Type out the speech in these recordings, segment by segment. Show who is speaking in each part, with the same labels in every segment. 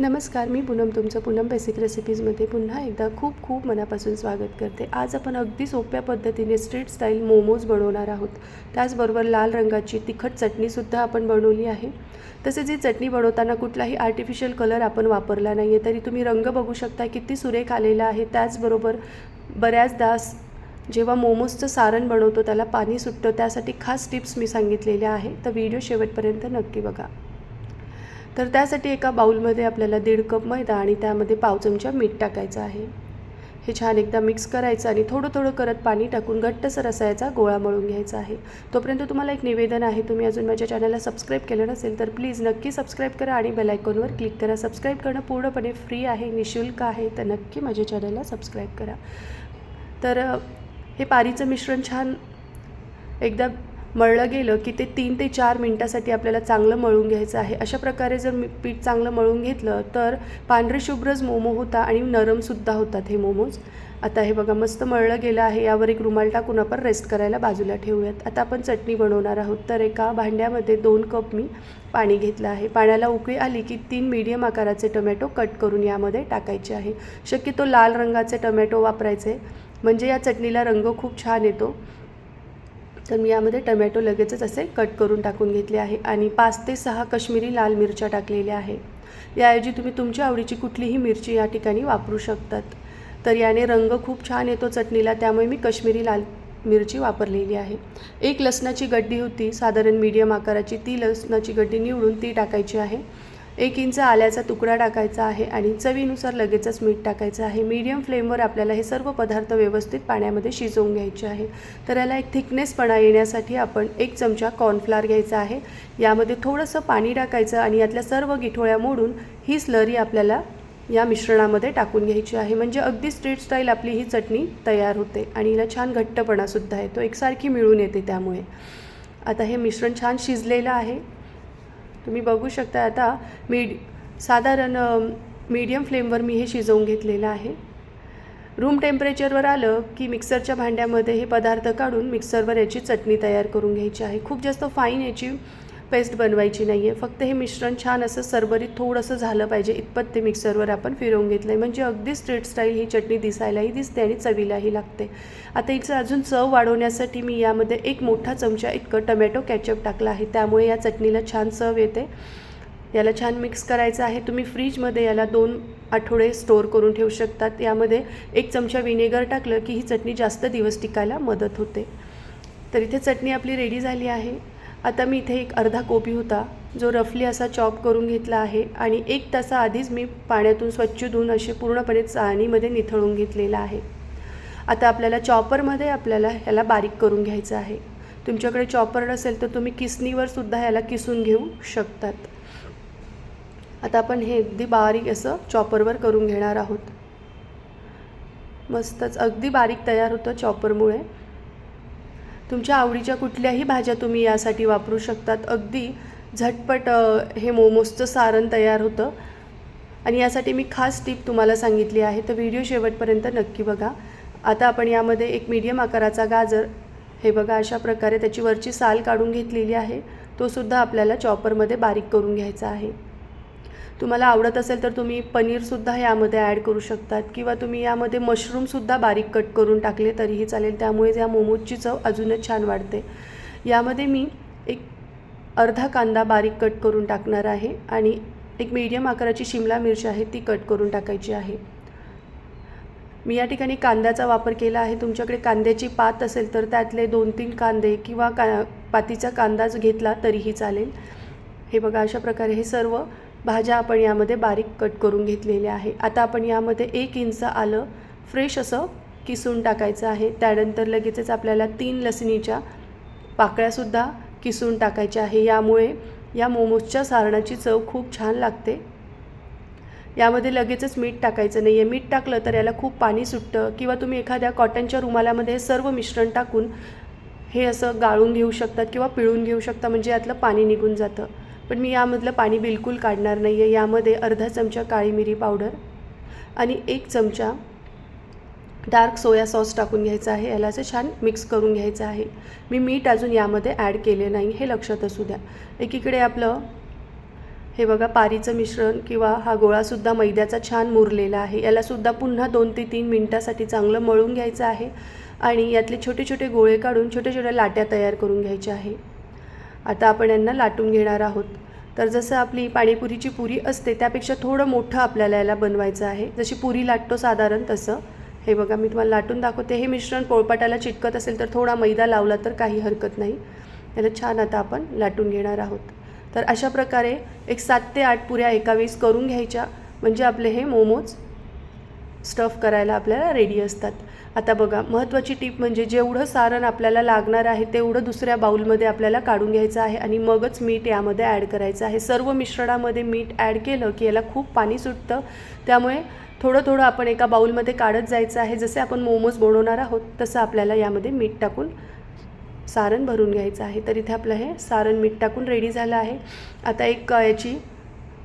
Speaker 1: नमस्कार मी पूनम तुमचं पूनम बेसिक रेसिपीजमध्ये पुन्हा एकदा खूप खूप मनापासून स्वागत करते. आज आपण अगदी सोप्या पद्धतीने स्ट्रीट स्टाईल मोमोज बनवणार आहोत. त्याचबरोबर लाल रंगाची तिखट चटणीसुद्धा आपण बनवली आहे. तसेच ही चटणी बनवताना कुठलाही आर्टिफिशियल कलर आपण वापरला नाही आहे तरी तुम्ही रंग बघू शकता किती सुरेख आलेला आहे. त्याचबरोबर बऱ्याचदा जेव्हा मोमोजचं सारण बनवतो त्याला पाणी सुटतं त्यासाठी खास टिप्स मी सांगितलेल्या आहे. तर व्हिडिओ शेवटपर्यंत नक्की बघा. तर त्यासाठी एका बाउलमध्ये आपल्याला दीड कप मैदा आणि त्यामध्ये पाव चमचा मीठ टाकायचं आहे. हे छान एकदा मिक्स करायचं आणि थोडं थोडं करत पाणी टाकून घट्टसर असायचा गोळा मळून घ्यायचा आहे. तोपर्यंत तुम्हाला एक निवेदन आहे तुम्ही अजून माझ्या चॅनलला सबस्क्राईब केलं नसेल तर प्लीज नक्की सबस्क्राईब करा आणि बेलायकॉनवर क्लिक करा. सबस्क्राईब करणं पूर्णपणे फ्री आहे निशुल्क आहे तर नक्की माझ्या चॅनलला सबस्क्राईब करा. तर हे पारीचं मिश्रण छान एकदा मळलं गेलं की ते तीन ते चार मिनटासाठी आपल्याला चांगलं मळून घ्यायचं आहे. अशा प्रकारे जर मी- पीठ चांगलं मळून घेतलं तर पांढरे शुभ्रच मोमो होता आणि नरमसुद्धा होतात हे मोमोज. आता हे बघा मस्त मळलं गेलं आहे. यावर एक रुमाल टाकून आपण रेस्ट करायला बाजूला ठेवूयात. आता आपण चटणी बनवणार आहोत. तर एका भांड्यामध्ये दोन कप मी पाणी घेतलं आहे. पाण्याला उकळी आली की तीन मीडियम आकाराचे टोमॅटो कट करून यामध्ये टाकायचे आहे. शक्यतो लाल रंगाचे टोमॅटो वापरायचे. म्हणजे या चटणीला रंग खूप छान येतो. तर मी यामध्ये टमॅटो लगेचच असे कट करून टाकून घेतले आहे आणि पाच ते सहा कश्मीरी लाल मिरच्या टाकलेल्या आहे याऐवजी तुम्ही तुमच्या आवडीची कुठलीही मिरची या ठिकाणी वापरू शकतात. तर याने रंग खूप छान येतो चटणीला त्यामुळे मी कश्मीरी लाल मिरची वापरलेली आहे. एक लसणाची गड्डी होती साधारण मीडियम आकाराची. ती लसणाची गड्डी निवडून ती टाकायची आहे. एक इंच आल्याचा तुकडा टाकायचा आहे आणि चवीनुसार लगेचच मीठ टाकायचं आहे. मीडियम फ्लेमवर आपल्याला हे सर्व पदार्थ व्यवस्थित पाण्यामध्ये शिजवून घ्यायचे आहे. तर याला एक थिकनेसपणा येण्यासाठी आपण एक चमचा कॉर्नफ्लावर घ्यायचा आहे. यामध्ये थोडंसं पाणी टाकायचं आणि यातल्या सर्व गिठोळ्या मोडून ही स्लरी आपल्याला या मिश्रणामध्ये टाकून घ्यायची आहे. म्हणजे अगदी स्ट्रीट स्टाईल आपली ही चटणी तयार होते आणि हिला छान घट्टपणासुद्धा येतो. एकसारखी मिळून येते त्यामुळे. आता हे मिश्रण छान शिजलेलं आहे. तुम्ही बघू शकता आता मीड साधारण मीडियम फ्लेमवर मी हे शिजवून घेतलेलं आहे. रूम टेम्परेचरवर आलं की मिक्सरच्या भांड्यामध्ये हे पदार्थ काढून मिक्सरवर याची चटणी तयार करून घ्यायची आहे. खूप जास्त फाईन याची पेस्ट बनवायची नाही आहे फक्त हे मिश्रण छान असं सरबरीत थोडंसं झालं पाहिजे. इतपत ते मिक्सरवर आपण फिरवून घेतलं आहे म्हणजे अगदी स्ट्रीट स्टाईल ही चटणी दिसायलाही दिसते आणि चवीलाही लागते. आता हिचं अजून चव वाढवण्यासाठी मी यामध्ये एक मोठा चमचा इतकं टमॅटो कॅचअप टाकला आहे. त्यामुळे या चटणीला छान चव येते. याला छान मिक्स करायचं आहे. तुम्ही फ्रीजमध्ये याला दोन आठवडे स्टोअर करून ठेवू शकतात. यामध्ये एक चमचा विनेगर टाकलं की ही चटणी जास्त दिवस टिकायला मदत होते. तर इथे चटणी आपली रेडी झाली आहे. आता मी इथे एक अर्धा कोबी होता जो रफली असा चॉप करून घेतला आहे आणि एक तासाआधीच मी पाण्यातून स्वच्छ धुवून असे पूर्णपणे चाळणीमध्ये निथळून घेतलेला आहे. आता आपल्याला चॉपरमध्ये आपल्याला ह्याला बारीक करून घ्यायचं आहे. तुमच्याकडे चॉपर नसेल तर तुम्ही किसनीवर सुद्धा ह्याला किसून घेऊ शकतात. आता आपण हे अगदी बारीक असं चॉपरवर करून घेणार आहोत. मस्तच अगदी बारीक तयार होतं चॉपरमुळे. तुमच्या आवडीच्या कुठल्याही भाज्या तुम्ही यासाठी वापरू शकतात. अगदी झटपट हे मोमोजचं सारण तयार होतं. आणि यासाठी मी खास टीप तुम्हाला सांगितली आहे. तर व्हिडिओ शेवटपर्यंत नक्की बघा. आता आपण यामध्ये एक मीडियम आकाराचा गाजर हे बघा अशा प्रकारे त्याची वरची साल काढून घेतलेली आहे. तो सुद्धा आपल्याला चॉपरमध्ये बारीक करून घ्यायचा आहे. तुम्हाला आवडत असेल तर तुम्ही पनीरसुद्धा यामध्ये ॲड करू शकतात किंवा तुम्ही यामध्ये मशरूमसुद्धा बारीक कट करून टाकले तरीही चालेल. त्यामुळे या मोमोजची चव अजूनच छान वाढते. यामध्ये मी एक अर्धा कांदा बारीक कट करून टाकणार आहे आणि एक मीडियम आकाराची शिमला मिरची आहे ती कट करून टाकायची आहे. मी या ठिकाणी कांद्याचा वापर केला आहे. तुमच्याकडे कांद्याची पात असेल तर त्यातले दोन तीन कांदे किंवा का पातीचा कांदाच घेतला तरीही चालेल. हे बघा अशा प्रकारे हे सर्व भाज्या आपण यामध्ये बारीक कट करून घेतलेल्या आहे. आता आपण यामध्ये एक इंच आलं फ्रेश असं किसून टाकायचं आहे. त्यानंतर लगेचच आपल्याला तीन लसणीच्या पाकळ्यासुद्धा किसून टाकायच्या आहे. यामुळे या मोमोजच्या सारणाची चव खूप छान लागते. यामध्ये लगेचच मीठ टाकायचं नाही आहे मीठ टाकलं तर याला खूप पाणी सुटतं किंवा तुम्ही एखाद्या कॉटनच्या रुमालामध्ये हे सर्व मिश्रण टाकून हे असं गाळून घेऊ शकतात किंवा पिळून घेऊ शकता. म्हणजे यातलं पाणी निघून जातं. पण मी यामधलं पाणी बिलकुल काढणार नाही आहे यामध्ये अर्धा चमचा काळी मिरी पावडर आणि एक चमचा डार्क सोया सॉस टाकून घ्यायचा आहे. याला असं छान मिक्स करून घ्यायचं आहे. मी मीठ अजून यामध्ये ॲड केले नाही. हे लक्षात असू द्या. एकीकडे आपलं हे बघा पारीचं मिश्रण किंवा हा गोळासुद्धा मैद्याचा छान मुरलेला आहे. यालासुद्धा पुन्हा दोन ते तीन मिनटासाठी चांगलं मळून घ्यायचं आहे आणि यातले छोटे छोटे गोळे काढून छोट्या छोट्या लाट्या तयार करून घ्यायच्या आहे. आता आपण यांना लाटून घेणार आहोत. तर जसं आपली पाणीपुरीची पुरी असते त्यापेक्षा थोडं मोठं आपल्याला याला बनवायचं आहे. जशी पुरी लाटतो साधारण तसं. हे बघा मी तुम्हाला लाटून दाखवते. हे मिश्रण पोळपाटाला चिटकत असेल तर थोडा मैदा लावला तर काही हरकत नाही. याला छान आता आपण लाटून घेणार आहोत. तर अशा प्रकारे एक सात ते आठ पुऱ्या एका वेळेस करून घ्यायच्या. म्हणजे आपले हे मोमोज स्टफ करायला आपल्याला रेडी असतात. आता बघा महत्त्वाची टीप म्हणजे जेवढं सारण आपल्याला लागणार आहे तेवढं दुसऱ्या बाऊलमध्ये आपल्याला काढून घ्यायचं आहे आणि मगच मीठ यामध्ये ॲड करायचं आहे. सर्व मिश्रणामध्ये मीठ ॲड केलं की याला खूप पाणी सुटतं. त्यामुळे थोडं थोडं आपण एका बाऊलमध्ये काढत जायचं आहे. जसे आपण मोमोज बनवणार आहोत तसं आपल्याला यामध्ये मीठ टाकून सारण भरून घ्यायचं आहे. तर इथे आपलं हे सारण मीठ टाकून रेडी झालं आहे. आता एक याची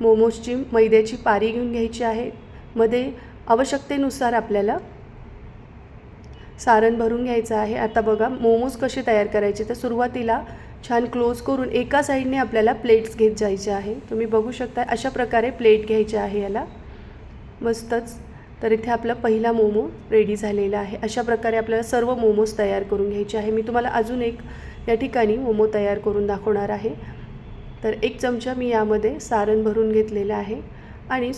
Speaker 1: मोमोजची मैद्याची पारी घेऊन घ्यायची आहे. मध्ये आवश्यकतेनुसार आपल्याला सारण भरून घ्यायचं आहे. आता बघा मोमोज कसे तयार करायचे? तर सुरुवातीला छान क्लोज करून एका साईडने आपल्याला प्लेट्स घेत जायचे आहे. तुम्ही बघू शकता अशा प्रकारे प्लेट घ्यायची आहे याला. मस्तच. तर इथे आपला पहिला मोमो रेडी झालेला आहे. अशा प्रकारे आपल्याला सर्व मोमोज तयार करून घ्यायचे आहे. मी तुम्हाला अजून एक या ठिकाणी मोमो तयार करून दाखवणार आहे. तर एक चमचा मी यामध्ये सारण भरून घेतलेलं आहे. आणि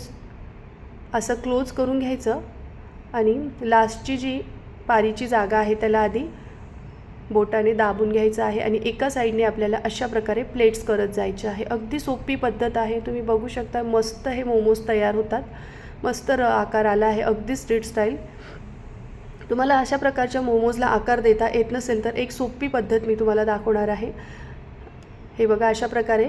Speaker 1: असं क्लोज करून घ्यायचं. आणि लास्टची जी पारीची जागा आहे त्याला आधी बोटाने दाबून घ्यायचं आहे आणि एका साईडने आपल्याला अशा प्रकारे प्लेट्स करत जायचे आहे. अगदी सोपी पद्धत आहे. तुम्ही बघू शकता मस्त हे मोमोज तयार होतात. मस्त र आकार आला आहे. अगदी स्ट्रीट स्टाईल तुम्हाला अशा प्रकारच्या मोमोजला आकार देता येत नसेल तर एक सोपी पद्धत मी तुम्हाला दाखवणार आहे. हे बघा अशा प्रकारे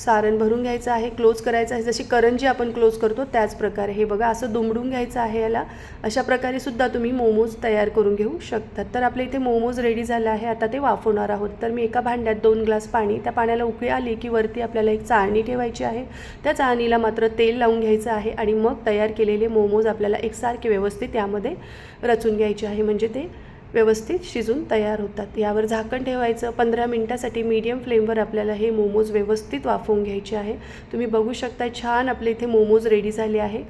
Speaker 1: सारण भरून घ्यायचं आहे क्लोज करायचं आहे. जशी करंजी आपण क्लोज करतो त्याच प्रकारे. हे बघा असं दुमडून घ्यायचं आहे याला. अशा प्रकारे सुद्धा तुम्ही मोमोज तयार करून घेऊ शकतात तर आपल्या इथे मोमोज रेडी झाला आहे. आता ते वाफवणार आहोत. तर मी एका भांड्यात दोन ग्लास पाणी त्या पाण्याला उकळी आली की वरती आपल्याला एक चाळणी ठेवायची आहे. त्या चाळणीला मात्र तेल लावून घ्यायचं आहे आणि मग तयार केलेले मोमोज आपल्याला एकसारखे व्यवस्थित यामध्ये रचून घ्यायचे आहे. म्हणजे ते व्यवस्थित शिजून तयार होतात. यावर झाकण ठेवायचं. पंधरा मिनटासाठी मीडियम फ्लेमवर आपल्याला हे मोमोज व्यवस्थित वाफवून घ्यायचे आहे. तुम्ही बघू शकता छान आपले इथे मोमोज रेडी झाले आहे.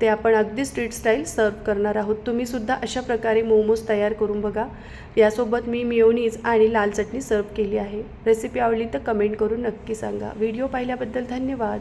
Speaker 1: ते आपण अगदी स्ट्रीट स्टाईल सर्व करणार आहोत. तुम्हीसुद्धा अशा प्रकारे मोमोज तयार करून बघा. यासोबत मी मिओनीज आणि लाल चटणी सर्व केली आहे. रेसिपी आवडली तर कमेंट करून नक्की सांगा. व्हिडिओ पाहिल्याबद्दल धन्यवाद.